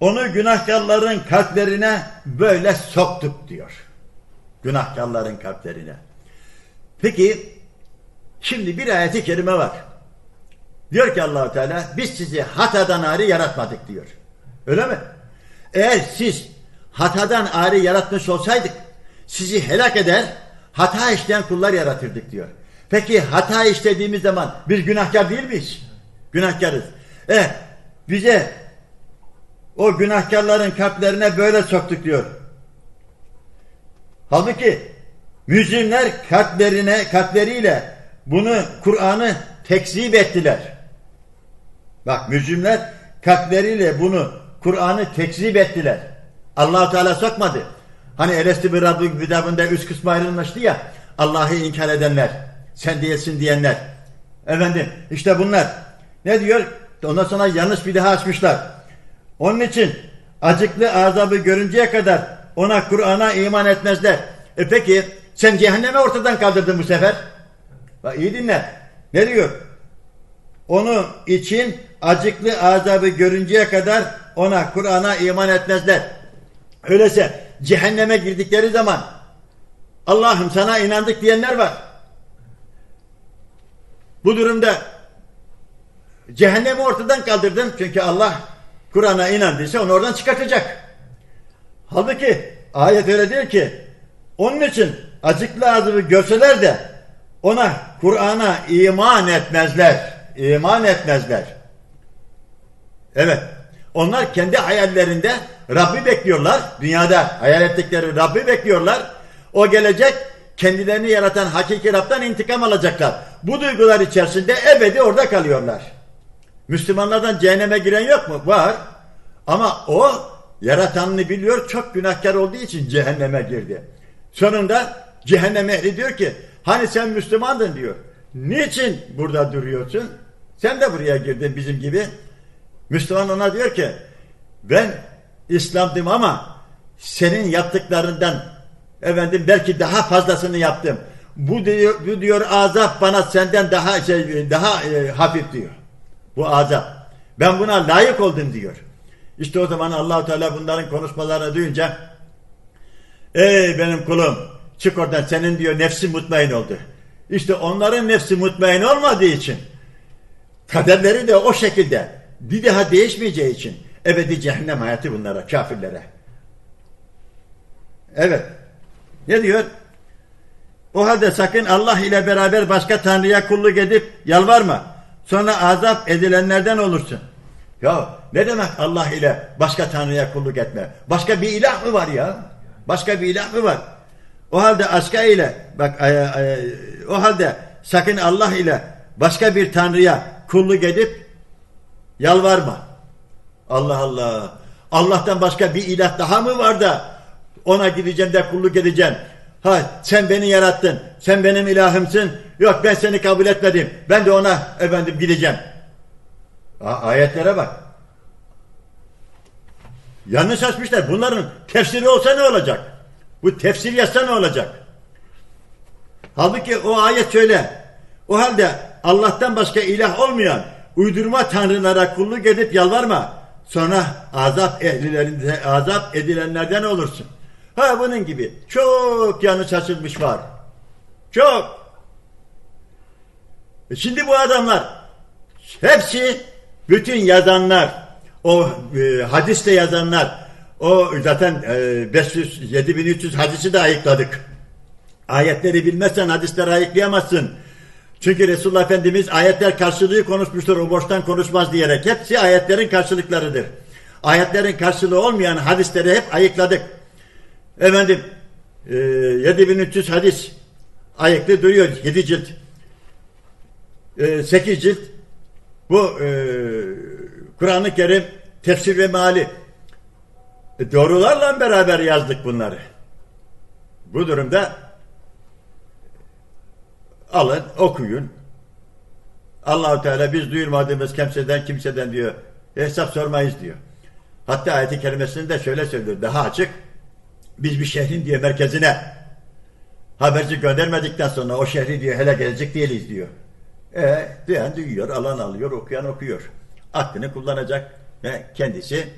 Onu günahkarların kalplerine böyle soktuk diyor. Günahkarların kalplerine. Peki şimdi bir ayeti kerime var. Diyor ki Allahu Teala biz sizi hatadan ari yaratmadık diyor. Öyle mi? Eğer siz hatadan ari yaratmış olsaydık sizi helak eder hata işleyen kullar yaratırdık diyor. Peki hata işlediğimiz zaman biz günahkar değil miyiz? Günahkarız. E bize o günahkarların kalplerine böyle soktuk diyor. Halbuki mücrimler kalplerine, kalpleriyle bunu Kur'an'ı tekzip ettiler. Bak mücrimler kalpleriyle bunu Kur'an'ı tekzip ettiler. allah Teala sokmadı. Hani Elesti bir Rabbi kitabında üst kısmı ayrılmıştı ya Allah'ı inkar edenler, sen değilsin diyenler. Efendim işte bunlar. Ne diyor? Ondan sonra yanlış bir daha açmışlar. Onun için acıklı azabı görünceye kadar ona Kur'an'a iman etmezler. E peki sen cehenneme ortadan kaldırdın bu sefer. Bak iyi dinle. Ne diyor? Onu için acıklı azabı görünceye kadar ona Kur'an'a iman etmezler. Öyleyse cehenneme girdikleri zaman Allah'ım sana inandık diyenler var. Bu durumda cehennemi ortadan kaldırdın çünkü Allah Kur'an'a inandıysa onu oradan çıkartacak. Halbuki ayet öyle değil ki onun için acıklı azabı görseler de ona Kur'an'a iman etmezler. İman etmezler. Evet. Onlar kendi hayallerinde Rabbi bekliyorlar. Dünyada hayal ettikleri Rabbi bekliyorlar. O gelecek kendilerini yaratan hakiki Rab'dan intikam alacaklar. Bu duygular içerisinde ebedi orada kalıyorlar. Müslümanlardan cehenneme giren yok mu? Var. Ama o yaratanını biliyor çok günahkar olduğu için cehenneme girdi. Sonunda cehennem ehli diyor ki hani sen Müslümandın diyor. Niçin burada duruyorsun? Sen de buraya girdin bizim gibi. Müslüman ona diyor ki ben İslam'dım ama senin yaptıklarından efendim belki daha fazlasını yaptım. Bu diyor, bu diyor azap bana senden daha şey daha e, hafif diyor. Bu azap. Ben buna layık oldum diyor. İşte o zaman Allahu Teala bunların konuşmalarını duyunca ey benim kulum çık oradan senin diyor nefsi mutmain oldu. İşte onların nefsi mutmain olmadığı için kaderleri de o şekilde bir daha değişmeyeceği için ebedi cehennem hayatı bunlara kafirlere. Evet. Ne diyor? O halde sakın Allah ile beraber başka tanrıya kulluk edip yalvarma. Sonra azap edilenlerden olursun. Ya ne demek Allah ile başka tanrıya kulluk etme? Başka bir ilah mı var ya? Başka bir ilah mı var? O halde aşka ile bak ay, ay, o halde sakın Allah ile başka bir tanrıya kulluk edip yalvarma. Allah Allah. Allah'tan başka bir ilah daha mı var da ona gideceğim de kulluk edeceğim. Ha sen beni yarattın. Sen benim ilahımsın. Yok ben seni kabul etmedim. Ben de ona efendim gideceğim. A- ayetlere bak. Yanlış açmışlar. Bunların tefsiri olsa ne olacak? Bu tefsir yazsa ne olacak? Halbuki o ayet şöyle. O halde Allah'tan başka ilah olmayan uydurma tanrılara kulluk edip yalvarma. Sonra azap ehlilerinde azap edilenlerden olursun. Ha bunun gibi çok yanlış açılmış var. Çok. E Şimdi bu adamlar hepsi bütün yazanlar o e, hadiste yazanlar o zaten e, 500 7300 hadisi de ayıkladık. Ayetleri bilmezsen hadisleri ayıklayamazsın. Çünkü Resulullah Efendimiz ayetler karşılığı konuşmuştur o boştan konuşmaz diyerek. Hepsi ayetlerin karşılıklarıdır. Ayetlerin karşılığı olmayan hadisleri hep ayıkladık. Efendim e, 7300 hadis ayakta duruyor 7 cilt. E, 8 cilt bu e, Kur'an-ı Kerim tefsir ve meali e, doğrularla beraber yazdık bunları. Bu durumda alın okuyun. Allahu Teala biz duyurmadığımız kimseden kimseden diyor hesap sormayız diyor. Hatta ayet-i kerimesinde de şöyle söylüyor daha açık. Biz bir şehrin diye merkezine haberci göndermedikten sonra o şehri diyor hele gelecek değiliz diyor. E, duyan duyuyor, alan alıyor, okuyan okuyor. Aklını kullanacak ve kendisi